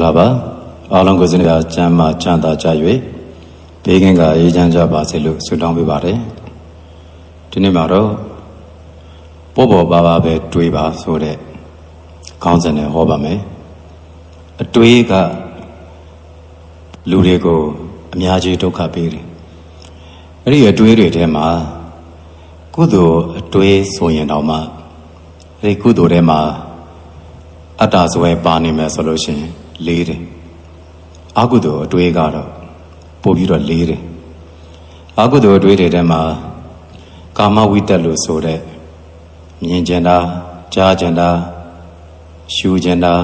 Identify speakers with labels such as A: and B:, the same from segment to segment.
A: ္ဂလာပါအားလုံးကိုစနေပါကျမ်းမာချမ်းသာကြ၍ဘေးကင်းကအေးချမ်းကြပါစေလို့ဆုတောင်းပေးပါတယ်ဒီနေ့မှာတော့ပေါ်ပေါ်ပါပါပဲတွေးပါဆိုတဲ့ခေါင်းစဉ်နဲ့ဟောပါမယ်အတွေးကလူတွေကိုအများကြီးဒုက္ခပေးတယ်အဲ့ဒီအတွေးတွေထဲမှာကုသိုလ်အတွေးဆိုရင်တော့မှအဲ့ဒီကုသိုလ်ထဲမှာအတ္တဇွဲပါနေမယ်ဆိုလို့ရှိရင် လေးတယ်အကုသိုလ်အတွေးကတော့ပို့ပြီးတော့လေးတယ်အကုသိုလ်အတွေးတွေထဲမှာကာမဝိတက်လို့ဆိုတဲ့မြင်ကျင်တာကြားကျင်တာရှူကျင်တာ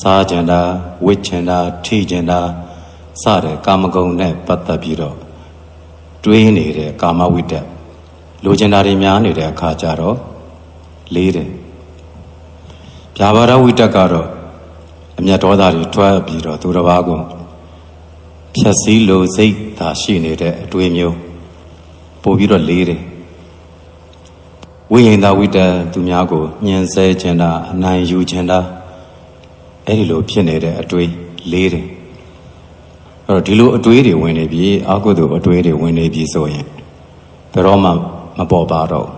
A: စားကျင်တာဝစ်ကျင်တာထိကျင်တာစတဲ့ကာမဂုဏ်နဲ့ပတ်သက်ပြီးတော့တွေးနေတဲ့ကာမဝိတက်လိုချင်တာတွေများနေတဲ့အခါကျတော့လေးတယ်ဗျာပါဒဝိတက်ကတော့ အမျက်ဒေါသတွေထွက်ပြီးတော့သူတစ်ပါးကိုဖြက်စည်းလို့စိတ်သာရှိနေတဲ့အတွေ့မျိုးပို့ပြီးတော့လေးတယ်ဝိဟိန္ဒဝိတက်သူများကိုညှင်းဆဲခြင်းတာအနိုင်ယူခြင်းတာအဲ့ဒီလိုဖြစ်နေတဲ့အတွေ့လေးတယ်အဲ့တော့ဒီလိုအတွေ့တွေဝင်နေပြီအာဟုတုအတွေ့တွေဝင်နေပြီဆိုရင်ဘယ်တော့မှမပေါ်ပါတော့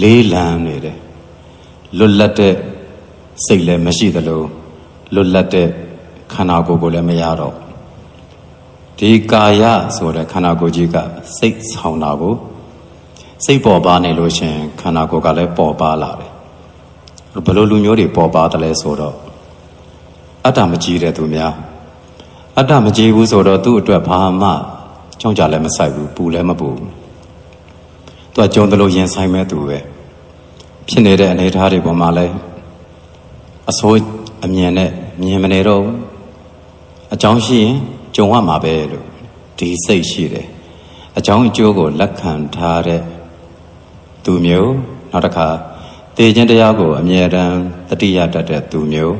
A: လေးလံနေတယ်လွတ်လပ်တဲ့ စိတ်လည်းမရှိသလိုလွတ်လပ်တဲ့ခန္ဓာကိုယ်ကိုလည်းမရတော့ဒီကာယဆိုတဲ့ခန္ဓာကိုယ်ကြီးကစိတ်ဆောင်တာကိုစိတ်ပေါ်ပါနေလို့ရှင်ခန္ဓာကိုယ်ကလည်းပေါ်ပါလာတယ်ဘယ်လိုလူမျိုးတွေပေါ်ပါတယ်လဲဆိုတော့အတ္တမကြည့်တဲ့သူများအတ္တမကြည့်ဘူးဆိုတော့သူ့အတွက်ဘာမှကြောင်းကြလည်းမဆိုင်ဘူးပူလည်းမပူဘူးသူကကြုံတယ်လို့ရင်ဆိုင်မဲ့သူပဲဖြစ်နေတဲ့အနေအထားတွေပေါ်မှာလဲ အစိုးအမြင်နဲ့မြင်မနေတော့ဘူးအကြောင်းရှိရင်ကြုံရမှာပဲလို့ဒီစိတ်ရှိတယ်အကြောင်းအကျိုးကိုလက်ခံထားတဲ့သူမျိုးနောက်တစ်ခါတေခြင်းတရားကိုအမြဲတမ်းတတိယတတ်တဲ့သူမျိုး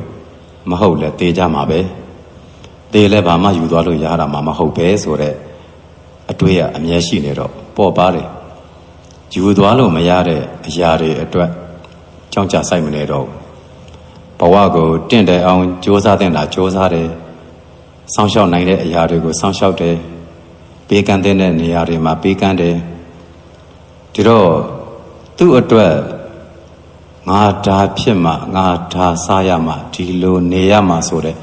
A: မဟုတ်လဲတေကြမှာပဲတေလဲဘာမှယူသွားလို့ရတာမှမဟုတ်ပဲဆိုတဲ့အတွေ့အအမြဲရှိနေတော့ပေါ်ပါတယ်ယူသွားလို့မရတဲ့အရာတွေအတွက်ကြောင်းကြဆိုင်မနေတော့ဘ ဝကိုတင့်တယ်အောင်စ조사တင်တာစ조사တယ်စောင့်ရှောက်နိုင်တဲ့အရာတွေကိုစောင့်ရှောက်တယ်ပေးကမ်းတဲ့နေရာတွေမှာပေးကမ်းတယ်ဒီတော့သူ့အတွက်ငါဒါဖြစ်မှငါဒါစားရမှဒီလိုနေရမှဆိုတဲ့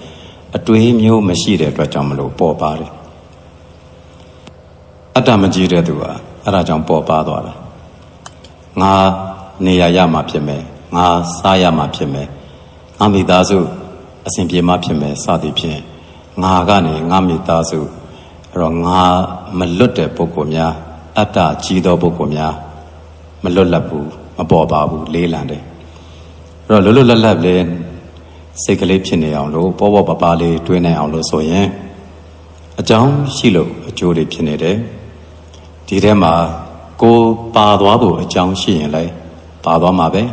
A: အတွေးမျိုးမရှိတဲ့အတွက်ကြောင့်မလို့ပေါ်ပါတယ်အတ္တမကြီးတဲ့သူကအဲ့ဒါကြောင့်ပေါ်ပါသွားတာငါနေရရမှဖြစ်မယ်ငါစားရမှဖြစ်မယ် ငါမိသားစုအစဉ်ပြေမှဖြစ်မယ်စသည်ဖြင့်ငါကနေငါမိသားစုအဲ့တော့ငါမလွတ်တဲ့ပုဂ္ဂိုလ်များအတ္တကြီးသောပုဂ္ဂိုလ်များမလွတ်လပ်ဘူးမပေါ်ပါဘူးလေးလံတယ်အဲ့တော့လွတ်လွတ်လပ်လပ်လေးစိတ်ကလေးဖြစ်နေအောင်လို့ပေါ်ပေါ်ပပလေးတွေးနိုင်အောင်လို့ဆိုရင်အကြောင်းရှိလို့အကျိုးတွေဖြစ်နေတယ်ဒီထဲမှာကိုပါသွားဖို့အကြောင်းရှိရင်လည်းပါသွားမှာပဲ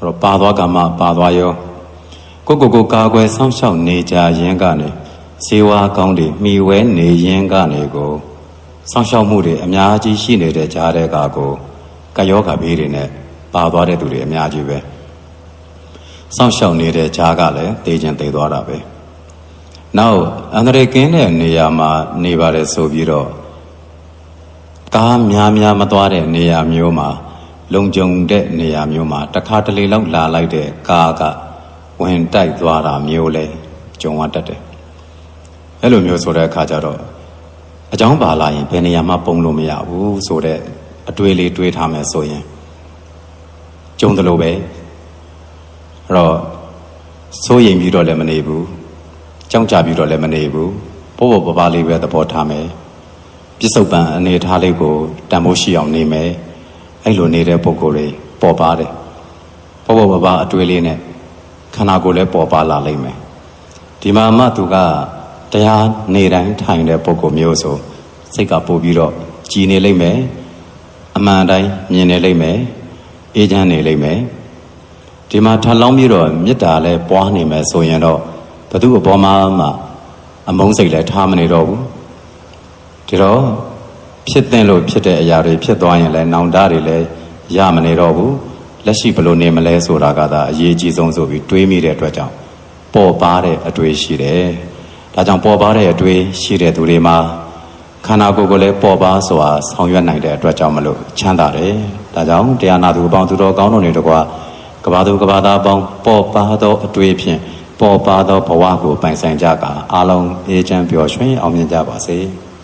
A: အဲ့တော့ပါသွားကမှပါသွားရောကိုကိုကိုကာကွယ်ဆောင်းရှောက်နေကြရင်းကနေဇေဝါကောင်းတွေမှီဝဲနေရင်းကနေကိုဆောင်းရှောက်မှုတွေအများကြီးရှိနေတဲ့ကြားတဲ့ကာကိုကယောဂဘေးတွေနဲ့ပါသွားတဲ့သူတွေအများကြီးပဲဆောင်းရှောက်နေတဲ့ကြားကလည်းတေးခြင်းတေးသွားတာပဲနောက်အန္တရာယ်ကင်းတဲ့နေရာမှာနေပါတယ်ဆိုပြီးတော့ကားများများမသွားတဲ့နေရာမျိုးမှာ လုံခြုံတဲ့နေရာမျိုးမှာတခါတလေလောက်လာလိုက်တဲ့ကားကဝင်တိုက်သွားတာမျိုးလဲကြုံရတတ်တယ်အဲ့လိုမျိုးဆိုတဲ့အခါကျတော့အကြောင်းပါလာရင်ဘယ်နေရာမှပုံလို့မရဘူးဆိုတဲ့အတွေးလေးတွေးထားမယ်ဆိုရင်ကြုံတယ်လို့ပဲအဲ့တော့စိုးရင်ပြီးတော့လည်းမနေဘူးကြောက်ကြပြီးတော့လည်းမနေဘူးပို့ပို့ပပလေးပဲသဘောထားမယ်ပြစ္ဆုတ်ပံအနေထားလေးကိုတန်ဖိုးရှိအောင်နေမယ် အဲ့လိုနေတဲ့ပုံကိုယ်တွေပေါ်ပါတယ်ပေါ်ပေါ်ပပအတွေ့လေးနဲ့ခန္ဓာကိုယ်လည်းပေါ်ပါလာလိမ့်မယ်ဒီမှာမှသူကတရားနေတိုင်းထိုင်တဲ့ပုံကိုယ်မျိုးဆိုစိတ်ကပို့ပြီးတော့ကြည်နေလိမ့်မယ်အမှန်တိုင်းမြင်နေလိမ့်မယ်အေးချမ်းနေလိမ့်မယ်ဒီမှာထပ်လောင်းပြီးတော့မေတ္တာလည်းပွားနေမယ်ဆိုရင်တော့ဘသူအပေါ်မှာမှအမုန်းစိတ်လည်းထားမနေတော့ဘူးဒီတော့ ဖြစ်တဲ့လို့ဖြစ်တဲ့အရာတွေဖြစ်သွားရင်လည်းနောင်တတွေလည်းရမနေတော့ဘူးလက်ရှိဘယ်လိုနေမလဲဆိုတာကသာအရေးကြီးဆုံးဆိုပြီးတွေးမိတဲ့အတွက်ကြောင့်ပေါ်ပါတဲ့အတွေ့ရှိတယ်ဒါကြောင့်ပေါ်ပါတဲ့အတွေ့ရှိတဲ့သူတွေမှာခန္ဓာကိုယ်ကိုလည်းပေါ်ပါစွာဆောင်ရွက်နိုင်တဲ့အတွက်ကြောင့်မလို့ချမ်းသာတယ်ဒါကြောင့်တရားနာသူအပေါင်းသူတော်ကောင်းတို့တွေတကွာကဘာသူကဘာသားအပေါင်းပေါ်ပါသောအတွေ့ဖြင့်ပေါ်ပါသောဘဝကိုပိုင်ဆိုင်ကြကအားလုံးအေးချမ်းပျော်ရွှင်အောင်မြင်ကြပါစေ။